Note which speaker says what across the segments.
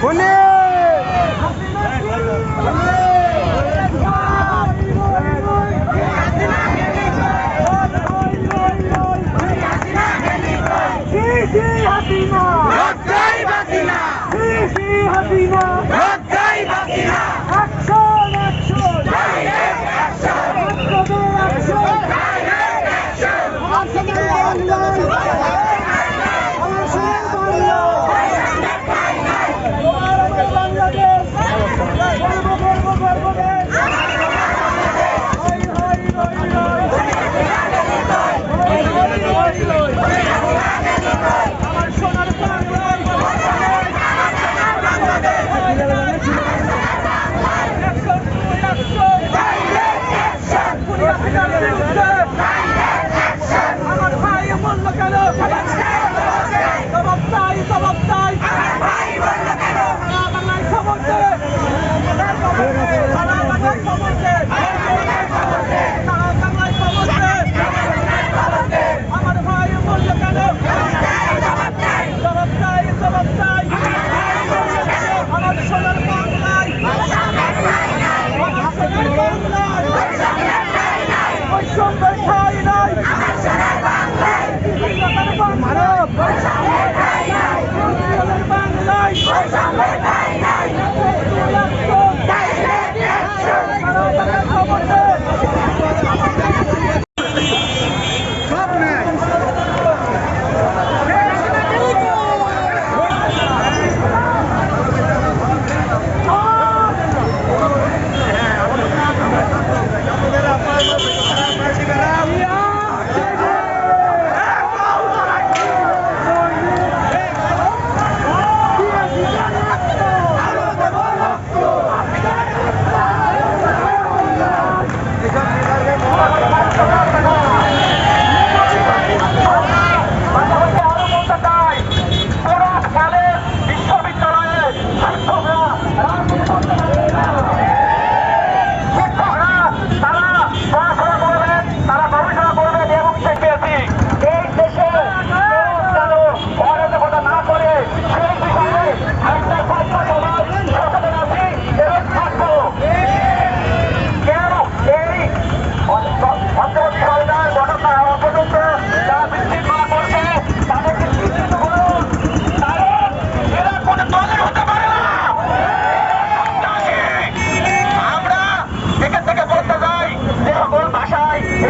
Speaker 1: খুনি
Speaker 2: হাসিনা। আমার ভাই বলল কেন? জবাব চাই জবাব চাই Come back!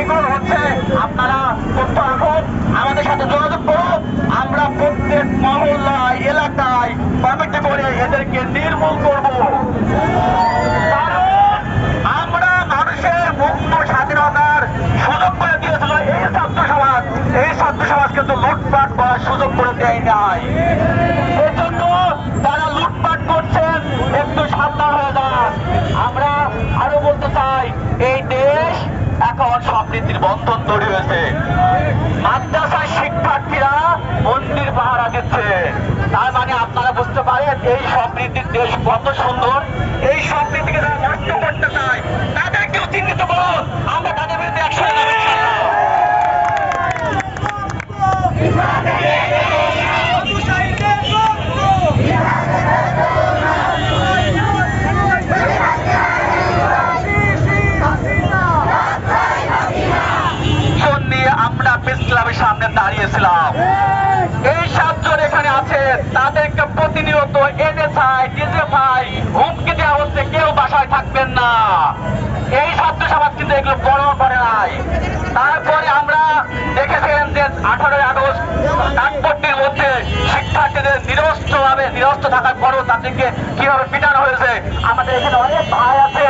Speaker 2: ভাষায় হচ্ছে আপনারা তথ্য রাখুন আমাদের সাথে যোগাযোগ করুন। আমরা প্রত্যেক মহল্লায়, এলাকায় কমিটি করে এদেরকে নির্মূল করব। কারণ আমরা মানুষের মুক্ত স্বাধীনতার সুযোগ করে দিয়েছিল এই ছাত্র সমাজ। এই ছাত্র সমাজ কিন্তু লুটপাট করার সুযোগ করে দেয় নাই এজন্য তারা লুটপাট করছেন একটু সাবধান হয়ে যান আমরা আরও বলতে চাই এই দেশ এখন বন্ধন তৈরি হয়েছে। মাদ্রাসার শিক্ষার্থীরা মন্দির পাহারা দিচ্ছে। তার মানে আপনারা বুঝতে পারেন, এই সমৃদ্ধির দেশ কত সুন্দর। এই সমৃদ্ধিকে তারা নষ্ট আমরা ইসলামের সামনে দাঁড়িয়েছিলাম। এই সাতজন এখানে আছে, তাদেরকে প্রতিনিয়ত এনএসআই ডিজিএফআই হুমকি দেওয়া হচ্ছে, কেউ বাসায় থাকবেন না। এই ছাত্র সমাজ কিন্তু এগুলো বড় করে নাই। তারপরে আমরা দেখেছেন যে আঠারোই আগস্ট কাকপট্টির মধ্যে শিক্ষার্থীদের নিরস্ত্র ভাবে নিরস্ত্র থাকার পরেও তাদেরকে কীভাবে পিটানো হয়েছে, আমাদের এখানে অনেক ভাই আছে